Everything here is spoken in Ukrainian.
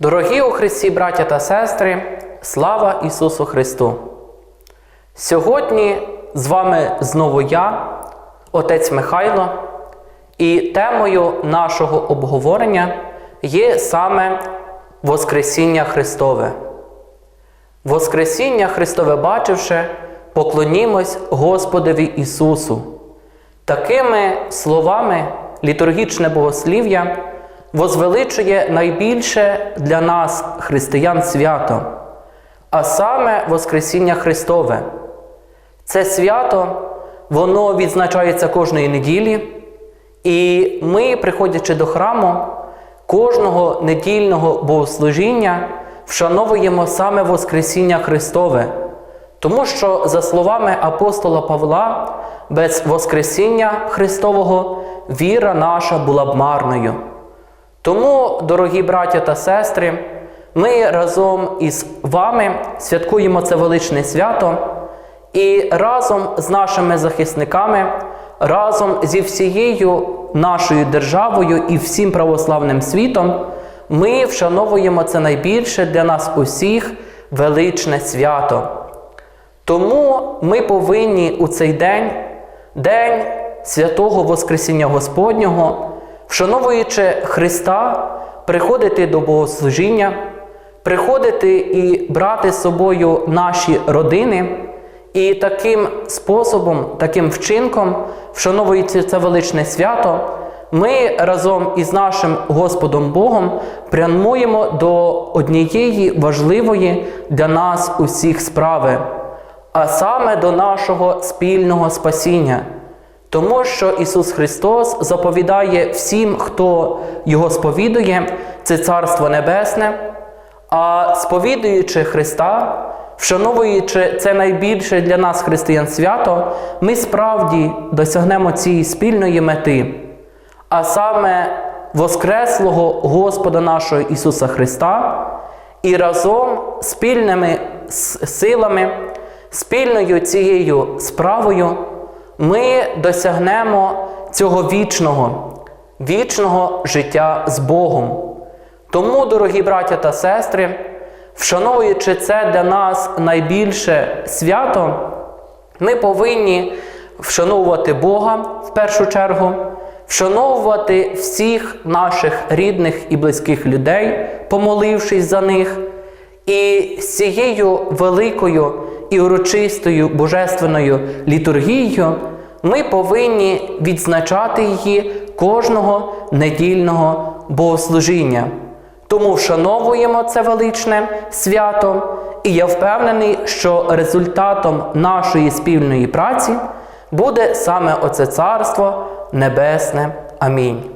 Дорогі у Христі, браття та сестри, слава Ісусу Христу! Сьогодні з вами знову я, Отець Михайло, і темою нашого обговорення є саме Воскресіння Христове. Воскресіння Христове бачивши, поклонімось Господові Ісусу. Такими словами літургічне богослів'я возвеличує найбільше для нас, християн, свято, а саме Воскресіння Христове. Це свято, воно відзначається кожної неділі, і ми, приходячи до храму, кожного недільного богослужіння вшановуємо саме Воскресіння Христове. Тому що, за словами апостола Павла, без Воскресіння Христового віра наша була б марною. Тому, дорогі браття та сестри, ми разом із вами святкуємо це величне свято і разом з нашими захисниками, разом зі всією нашою державою і всім православним світом, ми вшановуємо це найбільше для нас усіх величне свято. Тому ми повинні у цей день, день святого Воскресіння Господнього, вшановуючи Христа, приходити до Богослужіння, приходити і брати з собою наші родини, і таким способом, таким вчинком, вшановуючи це величне свято, ми разом із нашим Господом Богом прямуємо до однієї важливої для нас усіх справи а саме до нашого спільного спасіння. Тому що Ісус Христос заповідає всім, хто Його сповідує, це Царство Небесне, а сповідуючи Христа, вшановуючи це найбільше для нас християн свято, ми справді досягнемо цієї спільної мети, а саме Воскреслого Господа нашого Ісуса Христа, і разом спільними силами спільною цією справою ми досягнемо цього вічного, вічного життя з Богом. Тому, дорогі браття та сестри, вшановуючи це для нас найбільше свято, ми повинні вшановувати Бога в першу чергу, вшановувати всіх наших рідних і близьких людей, помолившись за них, і з цією великою і урочистою божественною літургією ми повинні відзначати її кожного недільного богослужіння. Тому вшановуємо це величне свято, і я впевнений, що результатом нашої спільної праці буде саме оце Царство Небесне. Амінь.